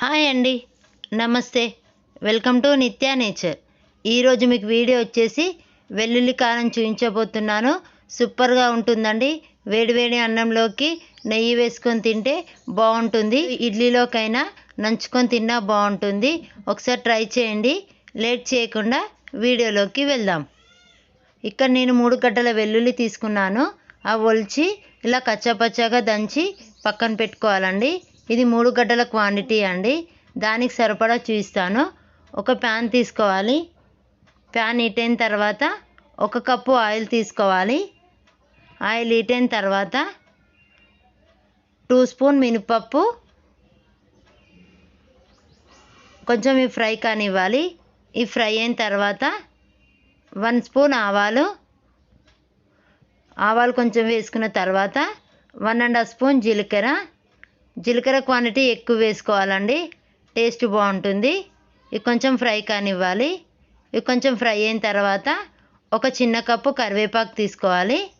Hi అండి. నమస్తే. Welcome to Nithya nature. ఈరోజు మీకు వీడియో వచ్చేసి వెల్లుల్లి కారం చూపించబోతున్నాను సూపర్గా ఉంటుందండి. వేడివేడి అన్నంలోకి నెయ్యి వేసుకొని తింటే బాగుంటుంది. ఇడ్లీలోకైనా నంచుకొని తిన్నా బాగుంటుంది. ఒకసారి ట్రై చేయండి. లేట్ చేయకుండా వీడియోలోకి వెళ్దాం. ఇక్కడ నేను మూడు గడ్డల వెల్లుల్లి తీసుకున్నాను. అవి ఒలిచి ఇలా కచ్చాపచ్చాగా దంచి పక్కన పెట్టుకోవాలండి. ఇది మూడు గడ్డల క్వాంటిటీ అండి. దానికి సరిపడా చూపిస్తాను. ఒక ప్యాన్ తీసుకోవాలి. ప్యాన్ హీట్ అయిన తర్వాత ఒక కప్పు ఆయిల్ తీసుకోవాలి. ఆయిల్ హీట్ అయిన తర్వాత టూ స్పూన్ మినపప్పు. కొంచెం ఈ ఫ్రై కానివ్వాలి. ఈ ఫ్రై అయిన తర్వాత వన్ స్పూన్ ఆవాలు. ఆవాలు కొంచెం వేసుకున్న తర్వాత వన్ అండ్ హాఫ్ స్పూన్ జీలకర్ర. జీలకర్ర క్వాంటిటీ ఎక్కువ వేసుకోవాలండి. టేస్ట్ బాగుంటుంది. ఇది కొంచెం ఫ్రై కానివ్వాలి. ఇది కొంచెం ఫ్రై అయిన తర్వాత ఒక చిన్న కప్పు కరివేపాకు తీసుకోవాలి.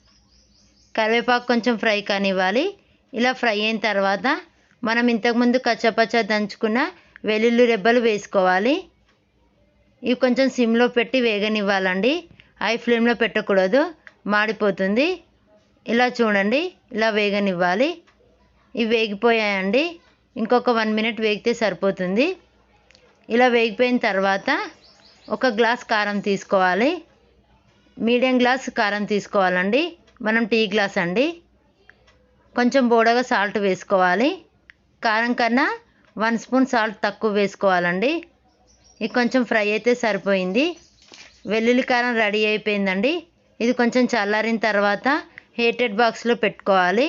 కరివేపాకు కొంచెం ఫ్రై కానివ్వాలి. ఇలా ఫ్రై అయిన తర్వాత మనం ఇంతకుముందు కచ్చపచ్చ దంచుకున్న వెల్లుల్లి రెబ్బలు వేసుకోవాలి. ఇవి కొంచెం సిమ్లో పెట్టి వేగనివ్వాలండి. హై ఫ్లేమ్లో పెట్టకూడదు. మాడిపోతుంది. ఇలా చూడండి. ఇలా వేగనివ్వాలి. ఇవి వేగిపోయాయండి. ఇంకొక వన్ మినిట్ వేగితే సరిపోతుంది. ఇలా వేగిపోయిన తర్వాత ఒక గ్లాస్ కారం తీసుకోవాలి. మీడియం గ్లాస్ కారం తీసుకోవాలండి. మనం టీ గ్లాస్ అండి. కొంచెం బోడగా సాల్ట్ వేసుకోవాలి. కారం కన్నా వన్ స్పూన్ సాల్ట్ తక్కువ వేసుకోవాలండి. ఇది కొంచెం ఫ్రై అయితే సరిపోయింది. వెల్లుల్లి కారం రెడీ అయిపోయిందండి. ఇది కొంచెం చల్లారిన తర్వాత హీటెడ్ బాక్స్లో పెట్టుకోవాలి.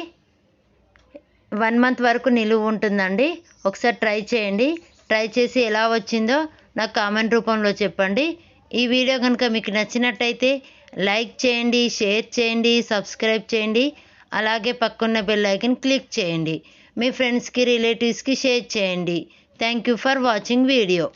వన్ మంత్ వరకు నిలువ ఉంటుందండి. ఒకసారి ట్రై చేయండి. ట్రై చేసి ఎలా వచ్చిందో నాకు కామెంట్ రూపంలో చెప్పండి. ఈ వీడియో కనుక మీకు నచ్చినట్టయితే లైక్ చేయండి షేర్ చేయండి సబ్స్క్రైబ్ చేయండి. అలాగే పక్కన్న బెల్ ఐకన్ క్లిక్ చేయండి. మీ ఫ్రెండ్స్కి రిలేటివ్స్కి షేర్ చేయండి. Thank you for watching video.